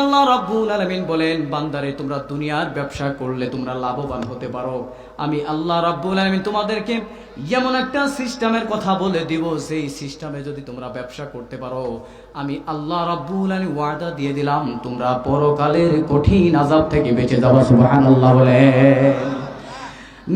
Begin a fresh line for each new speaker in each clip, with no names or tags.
আল্লাহ রাব্বুল আলামিন বলেন, বান্দারে, তোমরা দুনিয়ার ব্যবসা করলে তোমরা লাভবান হতে পারো। আমি আল্লাহ রাব্বুল আলামিন তোমাদেরকে এমন একটা সিস্টেমের কথা বলে দিব সেই সিস্টেমে যদি তোমরা ব্যবসা করতে পারো। আমি আল্লাহ রাব্বুল আলামিন ওয়াদা দিয়ে দিলাম, তোমরা পরকালের কঠিন আযাব থেকে বেঁচে যাবে, সুবহানাল্লাহ বলে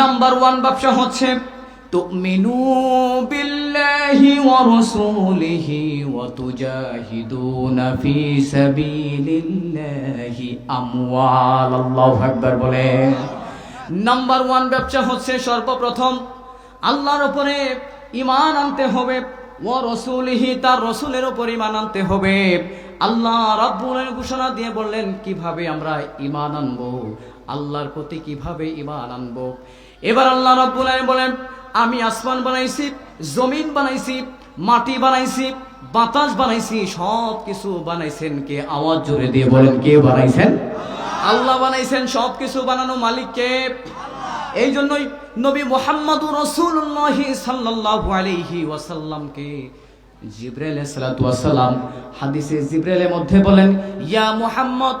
নাম্বার ওয়ান ব্যবসা হচ্ছে تؤمنوا بالله ورسوله وتجاهدون في سبيل الله أموال الله أكبر বলে নাম্বার ওয়ান ব্যবসা হচ্ছে সর্বপ্রথম আল্লাহর উপরে ইমান আনতে হবে ও রসুলিহি তার রসুলের উপর ইমান আনতে হবে আল্লাহ রাব্বুল আলামিন ঘোষণা দিয়ে বললেন কিভাবে আমরা ইমান আনবো আল্লাহর প্রতি কিভাবে ইমান আনবো এবার আল্লাহ রাব্বুল আলামিন বলেন আমি আসমান বানাইছি, জমিন বানাইছি, মাটি বানাইছি, বাতাস বানাইছি সব কিছু বানাইছেন কে? আওয়াজ জোরে দিয়ে বলেন, কে বানাইছেন? আল্লাহ বানাইছেন সব কিছু বানানো মালিক কে? এই জন্যই নবী মোহাম্মদুর রসুল্লাহ সাল্লাল্লাহু আলাইহি ওয়াসাল্লামকে জিব্রাইল ওয়াসালাম হাদিসে জিব্রাইলের মধ্যে বলেন, ইয়া মুহাম্মদ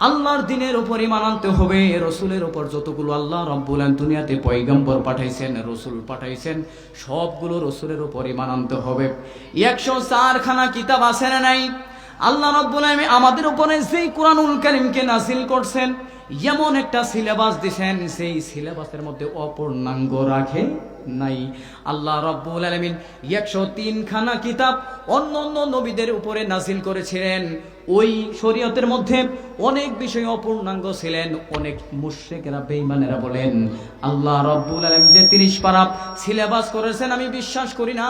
আল্লাহর দিনের উপর ইমান আনতে হবে রসুলের উপর যতগুলো আল্লাহ রব্বুল দুনিয়াতে পয়গম্বর পাঠাইছেন, রসুল পাঠাইছেন, সবগুলো রসুলের উপর ইমান আনতে হবে। একশো চারখানা কিতাব আছে না নাই? আল্লাহ রব্বুল আমাদের উপরে যেই কোরআনুল করিমকে নাসিল করছেন এমন একটা সিলেবাস দিছেন, সেই সিলেবাসের মধ্যে অপূর্ণাঙ্গ রাখে নাই। আল্লাহ রব্বুল আলামিন একশো তিনখানা কিতাব অন্য অন্য নবীদের উপরে নাসিল করেছিলেন। ওই শরীয়তের মধ্যে অনেক বিষয় অপূর্ণাঙ্গ ছিলেন, অনেক মুশ্রিকেরা বেইমানেরা বলেন, আল্লাহ রব্বুল আলামিন যে 30 পারা সিলেবাস করেছেন, আমি বিশ্বাস করি না।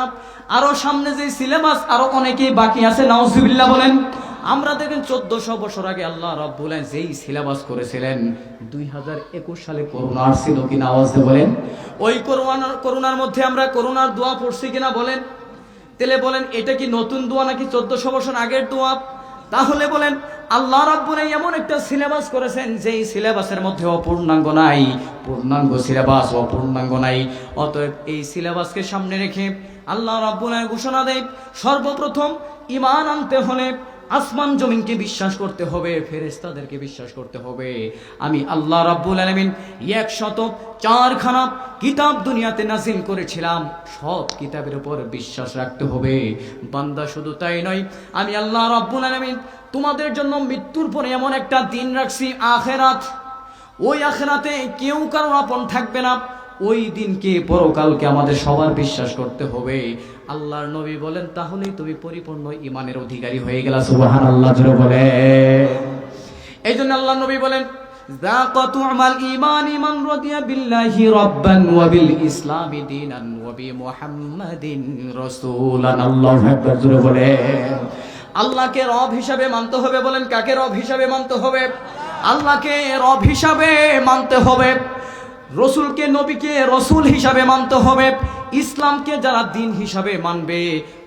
আরও সামনে যে সিলেবাস, আরও অনেকেই বাকি আছে, নাউজুবিল্লাহ বলেন আমরা দেখেন চোদ্দশো বছর আগে আল্লাহ রব্বুল যেই সিলেবাস করেছিলেন, দুই হাজার একুশ সালে করোনা আসছিল কিনা আওয়াজ বলেন। ওই করোনার করোনার মধ্যে আমরা করোনার দোয়া পড়ছি কিনা বলেন। তাহলে বলেন, এটা কি নতুন দোয়া নাকি চোদ্দশো বছর আগের দোয়া? তাহলে বলেন, আল্লাহ রাব্বুল এমন একটা সিলেবাস করেছেন, যেই সিলেবাসের মধ্যে অপূর্ণাঙ্গ নাই, পূর্ণাঙ্গ সিলেবাস, অপূর্ণাঙ্গ নাই। অতএব এই সিলেবাসকে সামনে রেখে আল্লাহ রাব্বুল ঘোষণা দেয়, সর্বপ্রথম ইমান আনতে হলে আসমান জমিনকে বিশ্বাস করতে হবে, ফেরেশতাদেরকে বিশ্বাস করতে হবে। আমি আল্লাহ রাব্বুল আলামিন একশত চারখানা কিতাব দুনিয়াতে নাজিল করেছিলাম, সব কিতাবের উপর বিশ্বাস রাখতে হবে। বান্দা, শুধু তাই নয়, আমি আল্লাহ রাব্বুল আলমিন তোমাদের জন্য মৃত্যুর পরে এমন একটা দিন রাখছি, আখেরাত। ওই আখেরাতে কেউ কারও আপন থাকবে না। ওই দিনকে পরকালকে আমাদের সবার বিশ্বাস করতে হবে। আল্লাহর নবী বলেন, তাহলেই তুমি পরিপূর্ণ ইমানের অধিকারী হয়ে গেলা। সুবাহান আল্লাহ বলে এই জন্য আল্লাহ নবী বলেন। আল্লাহকে রব হিসাবে মানতে হবে বলেন, কাকে রব হিসাবে মানতে হবে? আল্লাহকে রব হিসাবে মানতে হবে। রসুলকে নবীকে রসুল হিসাবে মানতে হবে, ইসলামকে যারা দিন হিসাবে মানবে।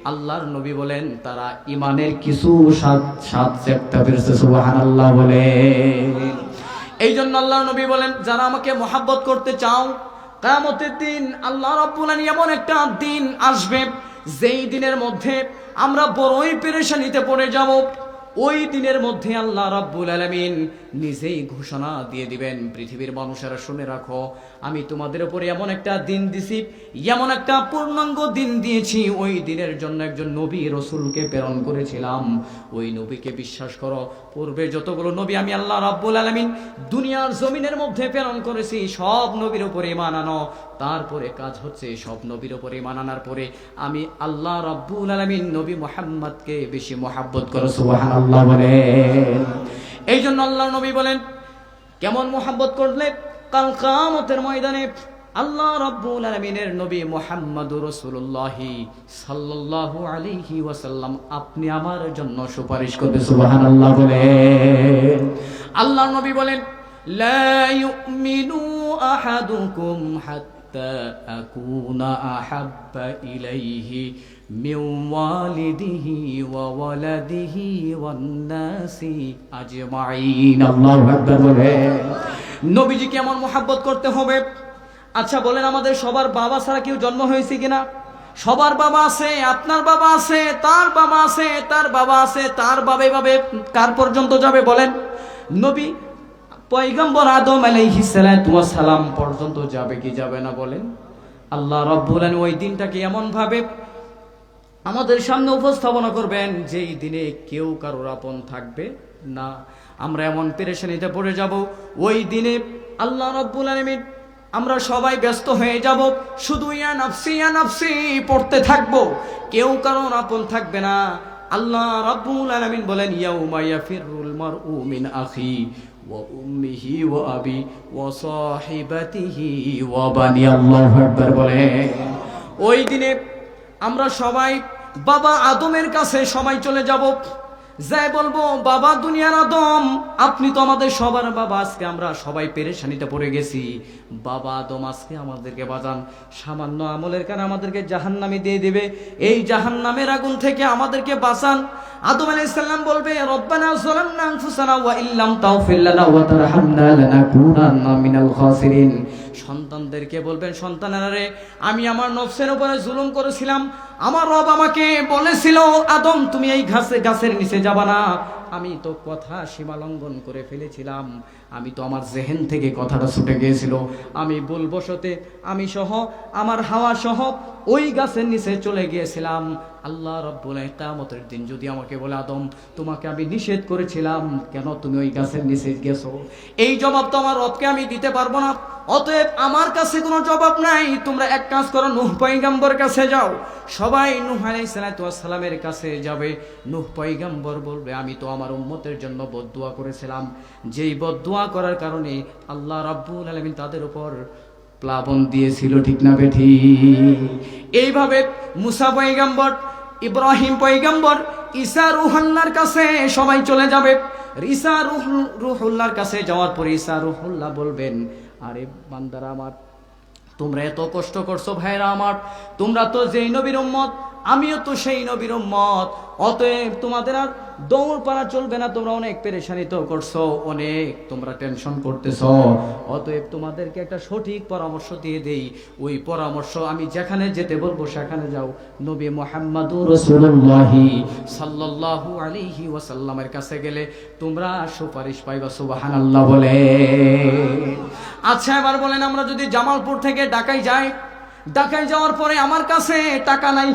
আল্লাহর নবী বলেন, তারা ইমানের কিছু আল্লাহ বলে। এই জন্য আল্লাহর নবী বলেন, যারা আমাকে মহাব্বত করতে চাও কামতের দিন আল্লাহ আলামিন এমন একটা দিন আসবে, যেই দিনের মধ্যে আমরা বড়ই পেরেশানিতে পড়ে যাব। ওই দিনের মধ্যে আল্লাহ রাব্বুল আলামিন নিজেই ঘোষণা দিয়ে দিবেন, পৃথিবীর মানুষেরা শুনে রাখো, আমি তোমাদের উপরে এমন একটা দিন দিছি, এমন একটা পূর্ণাঙ্গ দিন দিয়েছি, ওই দিনের জন্য একজন নবী রসুলকে প্রেরণ করেছিলাম। ওই নবীকে বিশ্বাস করো, পূর্বে যতগুলো নবী আমি আল্লাহ রাব্বুল আলামিন দুনিয়ার জমিনের মধ্যে প্রেরণ করেছি, সব নবীর উপরে মানানো তারপরে কাজ হচ্ছে, সব নবীর উপরে ইমান আনার পরে আমি আল্লাহ রাব্বুল আলামিন নবী মোহাম্মদকে বেশি মহাব্বত করো, সুবহানাল্লাহ বলে এই জন্য আল্লাহ নবী বলেন, কেমন মোহাব্বত করলে? কাল কামতের ময়দানে আল্লাহ রব্বুল আলমিনের নবী মোহাম্মদ রসুল্লাহি সাল্লাহ আলিহি ওয়াসাল্লাম, আপনি আমার জন্য সুপারিশ করবে সুবাহান আল্লাহ বলে আল্লাহ নবী বলেন, লা ইউমিনু আহাদুকুম হাত حتى أكون أحب إليه من والده وولده والناس أجمعين الله أكبر বলে নবীজি কেমন মোহাব্বত করতে হবে আচ্ছা বলেন আমাদের সবার বাবা ছাড়া কেউ জন্ম হয়েছে কিনা সবার বাবা আছে আপনার বাবা আছে তার বাবা আছে তার বাবা আছে তার বাবে বাবে কার পর্যন্ত যাবে বলেন নবী পয়গম্বর আদম আলাইহিস সালাম পর্যন্ত যাবে কি যাবে না বলেন? আল্লাহ রব্বুল ওই দিনটাকে এমন ভাবে আমাদের সামনে উপস্থাপনা করবেন যেই দিনে কেউ কারোর আপন থাকবে না। আমরা এমন পেরেশানিতে পড়ে যাব, ওই দিনে আল্লাহ রব্বুল আলমিন আমরা সবাই ব্যস্ত হয়ে যাব, শুধু ইয়া নাফসি ইয়া নাফসি পড়তে থাকব, কেউ কারোর আপন থাকবে না। আল্লাহ রব্বুল আলমিন বলেন, ইয়াউমা ইয়াফিরুল মারউ মিন আখি। ওয়া وأبي وصاحبته وبني الله বলে। ওই দিনে আমরা সবাই বাবা আদমের কাছে সবাই চলে যাব। যাই বলব, বাবা দুনিয়ার আদম, আপনি তো আমাদের সবার বাবা, আজকে আমরা সবাই পেরেশানিতে পড়ে গেছি। বাবা আদম, আজকে আমাদেরকে বাজান সামান্য আমলের কারণে আমাদেরকে জাহান্নামে দিয়ে দিবে। এই জাহান্নামের আগুন থেকে আমাদেরকে বাঁচান। আদম আলাইহিস সালাম বলবে, রব্বানা যালামনা আনফুসানা ওয়া ইল্লাম তাগফির লানা ওয়া তারহামনা লানাকুনান্না মিনাল খাসিরিন। সন্তানদেরকে বলবেন সন্তানেরা রে আমি আমার নফসের উপরে জুলুম করেছিলাম। আমার রব আমাকে বলেছিল, আদম, তুমি এই ঘাসে, গাছের নিচে যাবা না। আমি তো কথা সীমা লঙ্ঘন করে ফেলেছিলাম। আমি তো আমার জেহেন থেকে কথাটা ছুটে গিয়েছিল। আমি বলবশতে আমি সহ, আমার হাওয়া সহ ওই গাছের নিচে চলে গিয়েছিলাম। আল্লাহ রব্বুল কিয়ামতের দিন যদি আমাকে বলে, আদম, তোমাকে আমি নিষেধ করেছিলাম, কেন তুমি ওই গাছের নিচে গেছো এই জবাব তো আমার রবকে আমি দিতে পারব না। অতএব আমার কাছে কোনো জবাব নাই। তোমরা এক কাজ করো, নুহ পৈগম্বর কাছে যাও। সবাই নুহ আলাই সালামের কাছে যাবে। নুহ পৈগম্বর বলবে, আমি তো আমার উম্মতের জন্য বদুয়া করেছিলাম। যেই বদুয়া করার কারণে আল্লাহ রাব্বুল আলমিন তাদের উপর প্লাবন দিয়েছিল, ঠিক না বেঠি? এইভাবে মুসা পৈগম্বর ইব্রাহিম পৈগম্বর ঈসা রুহাল্লার কাছে সবাই চলে যাবে। ঈসা রুহ রুহুল্লার কাছে যাওয়ার পরে ঈসা রুহুল্লাহ বলবেন, আরে বান্দারা আমার, তোমরা এত কষ্ট করছ ভাইরা আমার, তোমরা তো যেই নবীর উম্মত আমিও তো সেই নবীর মত অতএব তোমাদের আর দৌড় পাড়া চলবে না, তোমরা অনেক পেরেশানিত করছ, অনেক তোমরা টেনশন করতেছ। অতএব তোমাদেরকে একটা সঠিক পরামর্শ দিয়ে দেই। ওই পরামর্শ আমি যেখানে যেতে বলব, সেখানে যাও। নবী মোহাম্মদুর রসুল্লাহি আলাইহি ওয়াসাল্লামের কাছে গেলে তোমরা সুপারিশ পাইবা, সুবহানাল্লাহ বলে। আচ্ছা এবার বলেন, আমরা যদি জামালপুর থেকে ঢাকায় যাই, ঢাকায় যাওয়ার পরে আমার কাছে টাকা নাই।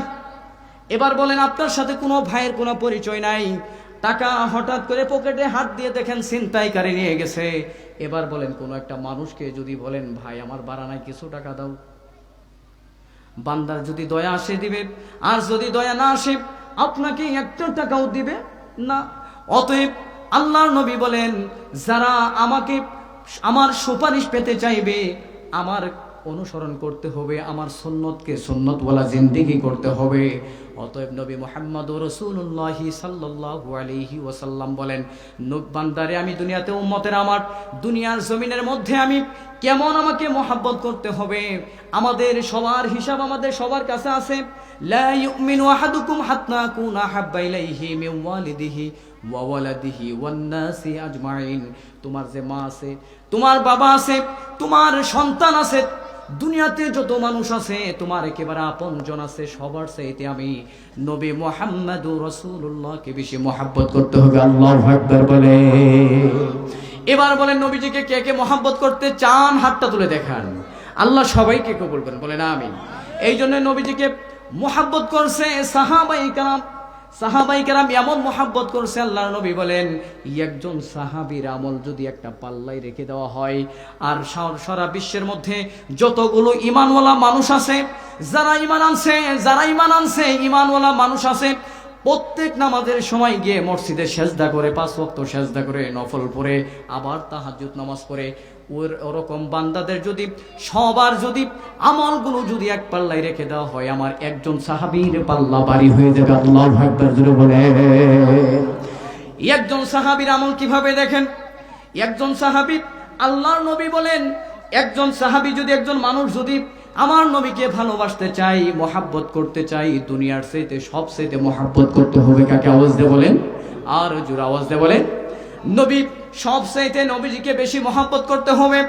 এবার বলেন, আপনার সাথে কোনো ভাইয়ের কোনো পরিচয় নাই। টাকা হঠাৎ করে পকেটে হাত দিয়ে দেখেন ছিনতাইকারী নিয়ে গেছে। এবার বলেন, কোনো একটা মানুষকে যদি বলেন, ভাই, আমার বাড়ানায় কিছু টাকা দাও। বান্দার যদি দয়া আসে, দিবে। আর যদি দয়া না আসে আপনাকে একটা টাকাও দিবে না। অতএব আল্লাহর নবী বলেন, যারা আমাকে, আমার সুপারিশ পেতে চাইবে, আমার অনুসরণ করতে হবে, আমার সুন্নতকে সুন্নতওয়ালা জিন্দিগি করতে হবে। অতএব নবী মোহাম্মদ রসুল্লাহ সাল্লাহু আলহি ওসাল্লাম বলেন বান্দারে, আমি দুনিয়াতে উম্মতের আমার, দুনিয়ার জমিনের মধ্যে আমি কেমন আমাকে মোহাব্বত করতে হবে? আমাদের সবার হিসাব আমাদের সবার কাছে আছে। আহাদুকুম ওয়া নাসি আজমাইন। তোমার যে মা আছে, তোমার বাবা আছে, তোমার সন্তান আছে দুনিয়াতে যত মানুষ আছে, তোমার একেবারে আপনজন আছে, সবার চাইতে আমি নবী মোহাম্মদ রসুল্লাহকে বেশি মহাব্বত করতে হবে, আল্লাহ বলে। এবার বলেন নবীজিকে কে কে মহাব্বত করতে চান, হাতটা তুলে দেখান। আল্লাহ সবাইকে কবুল করেন বলে না আমি এই জন্য নবীজিকে মহাব্বত করছে সাহাবাই কালাম সাহাবাই কেরাম এমন মোহাব্বত করছে, আল্লাহর নবী বলেন একজন সাহাবীর আমল যদি একটা পাল্লাই রেখে দেওয়া হয়, আর সারা বিশ্বের মধ্যে যতগুলো ইমানওয়ালা মানুষ আছে, যারা ইমান আনছে, যারা ইমান আনছে, ইমানওয়ালা মানুষ আছে, প্রত্যেক নামাজের সময় গিয়ে মসজিদে সেজদা করে, পাঁচ ওয়াক্ত সেজদা করে, নফল পড়ে আবার তাহাজ্জুদ নামাজ পড়ে ওরকম বান্দাদের যদি, সবার যদি, আমলগুলো যদি এক পাল্লায় রেখে দেওয়া হয়, আমার একজন সাহাবীর পাল্লা বাড়ি হয়ে যাবে। আল্লাহ বলে একজন সাহাবীর আমল কীভাবে দেখেন? একজন সাহাবী, আল্লাহর নবী বলেন, একজন সাহাবি যদি একজন মানুষ যদি আমার নবীকে ভালোবাসতে চাই মহাব্বত করতে চাই দুনিয়ার চাইতে সব চাইতে মহাব্বত করতে হবে, কাকে আওয়াজ দিয়ে বলেন? আর জোর আওয়াজ দিয়ে বলেন। নবী সব চাইতে নবীজিকে বেশি মহাব্বত করতে হবে।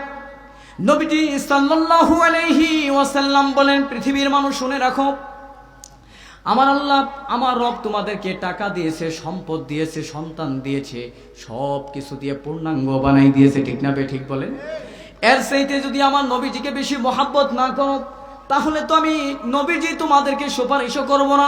নবীজি সাল্লাল্লাহু আলাইহি ওয়াসাল্লাম বলেন, পৃথিবীর মানুষ শুনে রাখো, আমার আল্লাহ আমার রব তোমাদেরকে টাকা দিয়েছে, সম্পদ দিয়েছে, সন্তান দিয়েছে, সব কিছু দিয়ে পূর্ণাঙ্গ বানাই দিয়েছে। ঠিক না ঠিক বলেন? এর সেইতে যদি আমার নবীজিকে বেশি মহাব্বত না করো, তাহলে তো আমি নবীজি তোমাদেরকে সুপারিশও করব না।